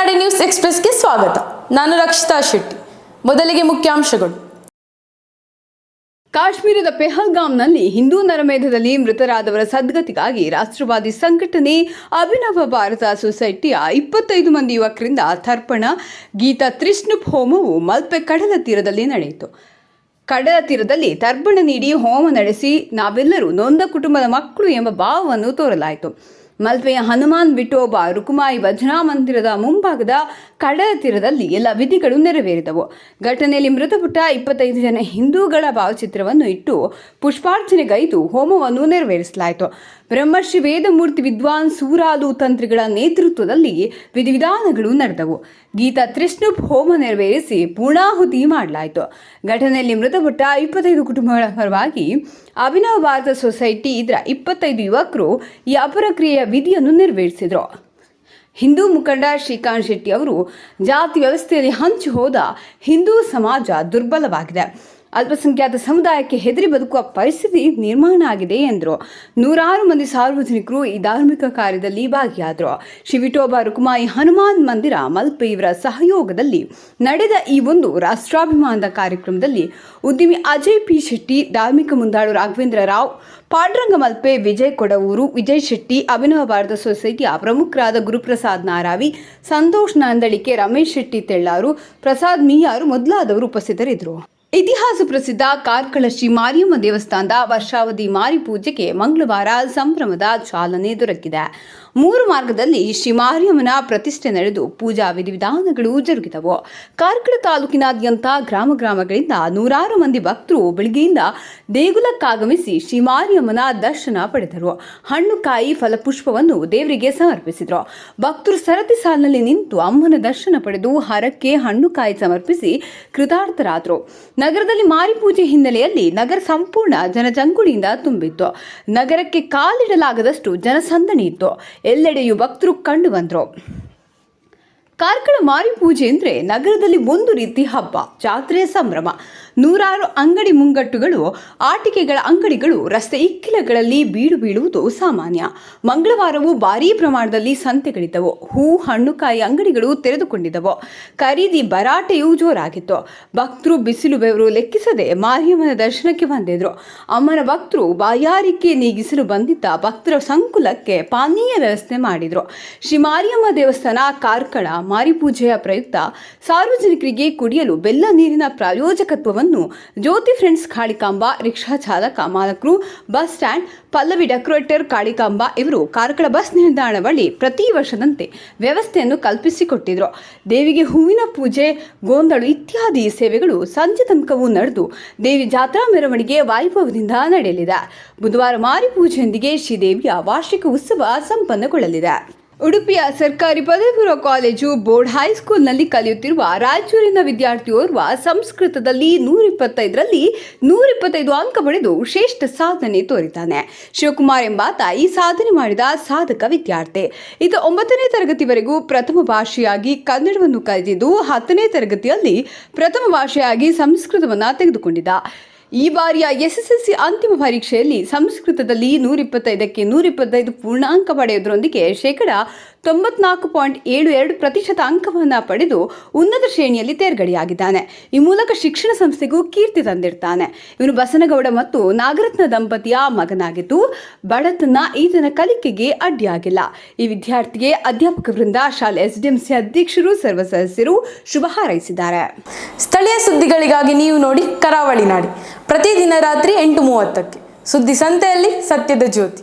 ನಾಡಿ ನ್ಯೂಸ್ ಎಕ್ಸ್ಪ್ರೆಸ್ಗೆ ಸ್ವಾಗತ. ನಾನು ರಕ್ಷಿತಾ ಶೆಟ್ಟಿ. ಮೊದಲಿಗೆ ಮುಖ್ಯಾಂಶಗಳು. ಕಾಶ್ಮೀರದ ಪೆಹಲ್ಗಾಮ್ನಲ್ಲಿ ಹಿಂದೂ ನರಮೇಧದಲ್ಲಿ ಮೃತರಾದವರ ಸದ್ಗತಿಗಾಗಿ ರಾಷ್ಟ್ರವಾದಿ ಸಂಘಟನೆ ಅಭಿನವ ಭಾರತ ಸೊಸೈಟಿಯ ಇಪ್ಪತ್ತೈದು ಮಂದಿ ಯುವಕರಿಂದ ತರ್ಪಣ. ಗೀತಾ ತ್ರಿಷ್ಣುಪ್ ಹೋಮವು ಮಲ್ಪೆ ಕಡಲ ತೀರದಲ್ಲಿ ನಡೆಯಿತು. ಕಡಲ ತೀರದಲ್ಲಿ ತರ್ಪಣ ನೀಡಿ ಹೋಮ ನಡೆಸಿ ನಾವೆಲ್ಲರೂ ನೊಂದ ಕುಟುಂಬದ ಮಕ್ಕಳು ಎಂಬ ಭಾವವನ್ನು ತೋರಲಾಯಿತು. ಮಲ್ಪೆಯ ಹನುಮಾನ್ ವಿಠೋಬ ರುಕುಮಾಯಿ ಭಜನಾ ಮಂದಿರದ ಮುಂಭಾಗದ ಕಡಲ ತೀರದಲ್ಲಿ ಎಲ್ಲ ವಿಧಿಗಳು ನೆರವೇರಿದವು. ಘಟನೆಯಲ್ಲಿ ಮೃತಪಟ್ಟ ಇಪ್ಪತ್ತೈದು ಜನ ಹಿಂದೂಗಳ ಭಾವಚಿತ್ರವನ್ನು ಇಟ್ಟು ಪುಷ್ಪಾರ್ಚನೆಗೈದು ಹೋಮವನ್ನು ನೆರವೇರಿಸಲಾಯಿತು. ಬ್ರಹ್ಮರ್ಷಿ ವೇದಮೂರ್ತಿ ವಿದ್ವಾನ್ ಸೂರಾಲು ತಂತ್ರಿಗಳ ನೇತೃತ್ವದಲ್ಲಿ ವಿಧಿವಿಧಾನಗಳು ನಡೆದವು. ಗೀತಾ ತ್ರಿಷ್ಣುಪ್ ಹೋಮ ನೆರವೇರಿಸಿ ಪೂರ್ಣಾಹುತಿ ಮಾಡಲಾಯಿತು. ಘಟನೆಯಲ್ಲಿ ಮೃತಪಟ್ಟ ಇಪ್ಪತ್ತೈದು ಕುಟುಂಬಗಳ ಪರವಾಗಿ ಅಭಿನವ ಭಾರತ ಸೊಸೈಟಿ ಇದರ ಇಪ್ಪತ್ತೈದು ಯುವಕರು ಈ ಅಪರಕ್ರಿಯೆಯ ವಿಧಿಯನ್ನು ನೆರವೇರಿಸಿದರು. ಹಿಂದೂ ಮುಖಂಡ ಶ್ರೀಕಾಂತ್ ಶೆಟ್ಟಿ ಅವರು ಜಾತಿ ವ್ಯವಸ್ಥೆಯಲ್ಲಿ ಹಂಚಿ ಹೋದ ಹಿಂದೂ ಸಮಾಜ ದುರ್ಬಲವಾಗಿದೆ. ಅಲ್ಪಸಂಖ್ಯಾತ ಸಮುದಾಯಕ್ಕೆ ಹೆದರಿ ಬದುಕುವ ಪರಿಸ್ಥಿತಿ ನಿರ್ಮಾಣ ಆಗಿದೆ ಎಂದರು. ನೂರಾರು ಮಂದಿ ಸಾರ್ವಜನಿಕರು ಈ ಧಾರ್ಮಿಕ ಕಾರ್ಯದಲ್ಲಿ ಭಾಗಿಯಾದರು. ಶಿವಿಟೋಬಾ, ರುಕುಮಾಯಿ, ಹನುಮಾನ್ ಮಂದಿರ ಮಲ್ಪೆ ಇವರ ಸಹಯೋಗದಲ್ಲಿ ನಡೆದ ಈ ಒಂದು ರಾಷ್ಟ್ರಾಭಿಮಾನದ ಕಾರ್ಯಕ್ರಮದಲ್ಲಿ ಉದ್ಯಮಿ ಅಜಯ್ ಪಿ ಶೆಟ್ಟಿ, ಧಾರ್ಮಿಕ ಮುಂದಾಳು ರಾಘವೇಂದ್ರ ರಾವ್, ಪಾಡ್ರಂಗ ಮಲ್ಪೆ, ವಿಜಯ್ ಕೊಡವೂರು, ವಿಜಯ್ ಶೆಟ್ಟಿ, ಅಭಿನವ ಭಾರತ ಸೊಸೈಟಿಯ ಪ್ರಮುಖರಾದ ಗುರುಪ್ರಸಾದ್ ನಾರಾವಿ, ಸಂತೋಷ್ ನಂದಳಿಕೆ, ರಮೇಶ್ ಶೆಟ್ಟಿ ತೆಳ್ಳಾರು, ಪ್ರಸಾದ್ ಮೀಯಾರು ಮೊದಲಾದವರು ಉಪಸ್ಥಿತರಿದ್ದರು. ಇತಿಹಾಸ ಪ್ರಸಿದ್ಧ ಕಾರ್ಕಳ ಶ್ರೀ ಮಾರಿಯಮ್ಮ ದೇವಸ್ಥಾನದ ವರ್ಷಾವಧಿ ಮಾರಿ ಪೂಜೆಗೆ ಮಂಗಳವಾರ ಸಂಭ್ರಮದ ಚಾಲನೆ ದೊರಕಿದೆ. ಮೂರು ಮಾರ್ಗದಲ್ಲಿ ಶ್ರೀ ಮಾರಿಯಮ್ಮನ ಪ್ರತಿಷ್ಠೆ ನಡೆದು ಪೂಜಾ ವಿಧಿವಿಧಾನಗಳು ಜರುಗಿದವು. ಕಾರ್ಕಳ ತಾಲೂಕಿನಾದ್ಯಂತ ಗ್ರಾಮ ಗ್ರಾಮಗಳಿಂದ ನೂರಾರು ಮಂದಿ ಭಕ್ತರು ಬೆಳಗ್ಗೆಯಿಂದ ದೇಗುಲಕ್ಕಾಗಮಿಸಿ ಶ್ರೀ ಮಾರಿಯಮ್ಮನ ದರ್ಶನ ಪಡೆದರು. ಹಣ್ಣು ಕಾಯಿ ಫಲಪುಷ್ಪವನ್ನು ದೇವರಿಗೆ ಸಮರ್ಪಿಸಿದರು. ಭಕ್ತರು ಸರತಿ ಸಾಲಿನಲ್ಲಿ ನಿಂತು ಅಮ್ಮನ ದರ್ಶನ ಪಡೆದು ಹರಕ್ಕೆ ಹಣ್ಣು ಕಾಯಿ ಸಮರ್ಪಿಸಿ ಕೃತಾರ್ಥರಾದರು. ನಗರದಲ್ಲಿ ಮಾರಿ ಪೂಜೆ ಹಿನ್ನೆಲೆಯಲ್ಲಿ ನಗರ ಸಂಪೂರ್ಣ ಜನಜಂಗುಳಿಯಿಂದ ತುಂಬಿತ್ತು. ನಗರಕ್ಕೆ ಕಾಲಿಡಲಾಗದಷ್ಟು ಜನಸಂದಣಿ ಇತ್ತು. ಎಲ್ಲೆಡೆಯೂ ಭಕ್ತರು ಕಂಡು ಬಂದರು ಕಾರ್ಕಳ ಮಾರಿ ಪೂಜೆ ಅಂದರೆ ನಗರದಲ್ಲಿ ಒಂದು ರೀತಿ ಹಬ್ಬ, ಜಾತ್ರೆಯ ಸಂಭ್ರಮ. ನೂರಾರು ಅಂಗಡಿ ಮುಂಗಟ್ಟುಗಳು, ಆಟಿಕೆಗಳ ಅಂಗಡಿಗಳು, ರಸ್ತೆ ಇಕ್ಕಿಲಗಳಲ್ಲಿ ಬೀಡು ಬೀಳುವುದು ಸಾಮಾನ್ಯ. ಮಂಗಳವಾರವೂ ಭಾರೀ ಪ್ರಮಾಣದಲ್ಲಿ ಸಂತೆಗಳಿದ್ದವು ಹೂ ಹಣ್ಣುಕಾಯಿ ಅಂಗಡಿಗಳು ತೆರೆದುಕೊಂಡಿದ್ದವು. ಖರೀದಿ ಭರಾಟೆಯೂ ಜೋರಾಗಿತ್ತು. ಭಕ್ತರು ಬಿಸಿಲು ಬೆವರು ಲೆಕ್ಕಿಸದೆ ಮಾರಿಯಮ್ಮನ ದರ್ಶನಕ್ಕೆ ಬಂದಿದ್ರು. ಅಮ್ಮನ ಭಕ್ತರು ಬಾಯಾರಿಕೆ ನೀಗಿಸಲು ಬಂದಿದ್ದ ಭಕ್ತರ ಸಂಕುಲಕ್ಕೆ ಪಾನೀಯ ವ್ಯವಸ್ಥೆ ಮಾಡಿದ್ರು. ಶ್ರೀ ಮಾರಿಯಮ್ಮ ದೇವಸ್ಥಾನ ಕಾರ್ಕಳ ಮಾರಿಪೂಜೆಯ ಪ್ರಯುಕ್ತ ಸಾರ್ವಜನಿಕರಿಗೆ ಕುಡಿಯಲು ಬೆಲ್ಲ ನೀರಿನ ಪ್ರಾಯೋಜಕತ್ವವನ್ನು ಜ್ಯೋತಿ ಫ್ರೆಂಡ್ಸ್ ಕಾಳಿಕಾಂಬ, ರಿಕ್ಷಾ ಚಾಲಕ, ಮಾಲಕರು, bus stand, Pallavi decorator Kalikamba ಇವರು ಕಾರ್ಕಳ ಬಸ್ ನಿಲ್ದಾಣ ಬಳಿ ಪ್ರತಿ ವರ್ಷದಂತೆ ವ್ಯವಸ್ಥೆಯನ್ನು ಕಲ್ಪಿಸಿಕೊಟ್ಟಿದ್ರು. ದೇವಿಗೆ ಹೂವಿನ ಪೂಜೆ, ಗೋಂದಳು ಇತ್ಯಾದಿ ಸೇವೆಗಳು ಸಂಜೆ ತನಕವೂ ನಡೆದು ದೇವಿ ಜಾತ್ರಾ ಮೆರವಣಿಗೆ ವೈಭವದಿಂದ ನಡೆಯಲಿದೆ. ಬುಧವಾರ ಮಾರಿ ಪೂಜೆಯೊಂದಿಗೆ ಶ್ರೀದೇವಿಯ ವಾರ್ಷಿಕ ಉತ್ಸವ ಸಂಪನ್ನಗೊಳ್ಳಲಿದೆ. ಉಡುಪಿಯ ಸರ್ಕಾರಿ ಪದವಿ ಪೂರ್ವ ಕಾಲೇಜು ಬೋರ್ಡ್ ಹೈಸ್ಕೂಲ್ನಲ್ಲಿ ಕಲಿಯುತ್ತಿರುವ ರಾಯಚೂರಿನ ವಿದ್ಯಾರ್ಥಿಯೋರ್ವ ಸಂಸ್ಕೃತದಲ್ಲಿ ನೂರಿಪ್ಪತ್ತೈದರಲ್ಲಿ ನೂರಿಪ್ಪತ್ತೈದು ಅಂಕ ಪಡೆದು ಶ್ರೇಷ್ಠ ಸಾಧನೆ ತೋರಿದ್ದಾನೆ. ಶಿವಕುಮಾರ್ ಎಂಬಾತ ಈ ಸಾಧನೆ ಮಾಡಿದ ಸಾಧಕ ವಿದ್ಯಾರ್ಥಿ. ಇದು ಒಂಬತ್ತನೇ ತರಗತಿವರೆಗೂ ಪ್ರಥಮ ಭಾಷೆಯಾಗಿ ಕನ್ನಡವನ್ನು ಕಲಿತಿದ್ದು ಹತ್ತನೇ ತರಗತಿಯಲ್ಲಿ ಪ್ರಥಮ ಭಾಷೆಯಾಗಿ ಸಂಸ್ಕೃತವನ್ನು ತೆಗೆದುಕೊಂಡಿದ್ದ. ಈ ಬಾರಿಯ ಎಸ್ ಎಸ್ ಎಲ್ ಸಿ ಅಂತಿಮ ಪರೀಕ್ಷೆಯಲ್ಲಿ ಸಂಸ್ಕೃತದಲ್ಲಿ ನೂರಿಪ್ಪತ್ತೈದಕ್ಕೆ ನೂರಿಪ್ಪತ್ತೈದು ಪೂರ್ಣಾಂಕ ಪಡೆಯೋದರೊಂದಿಗೆ ಶೇಕಡ ತೊಂಬತ್ನಾಲ್ಕು ಪಾಯಿಂಟ್ ಏಳು ಎರಡು ಪ್ರತಿಶತ ಅಂಕವನ್ನು ಪಡೆದು ಉನ್ನತ ಶ್ರೇಣಿಯಲ್ಲಿ ತೇರ್ಗಡೆಯಾಗಿದ್ದಾನೆ. ಈ ಮೂಲಕ ಶಿಕ್ಷಣ ಸಂಸ್ಥೆಗೂ ಕೀರ್ತಿ ತಂದಿರ್ತಾನೆ. ಇವನು ಬಸನಗೌಡ ಮತ್ತು ನಾಗರತ್ನ ದಂಪತಿಯ ಮಗನಾಗಿದ್ದು, ಬಡತನ ಈತನ ಕಲಿಕೆಗೆ ಅಡ್ಡಿಯಾಗಿಲ್ಲ. ಈ ವಿದ್ಯಾರ್ಥಿಗೆ ಅಧ್ಯಾಪಕ ವೃಂದ ಶಾಲೆ ಎಸ್ಡಿಎಂಸಿ ಅಧ್ಯಕ್ಷರು, ಸರ್ವ ಸದಸ್ಯರು ಶುಭ ಹಾರೈಸಿದ್ದಾರೆ. ಸ್ಥಳೀಯ ಸುದ್ದಿಗಳಿಗಾಗಿ ನೀವು ನೋಡಿ ಕರಾವಳಿ ನಾಡಿ. ಪ್ರತಿದಿನ ರಾತ್ರಿ ಎಂಟು ಮೂವತ್ತಕ್ಕೆ ಸುದ್ದಿ ಸಂತೆಯಲ್ಲಿ ಸತ್ಯದ ಜ್ಯೋತಿ.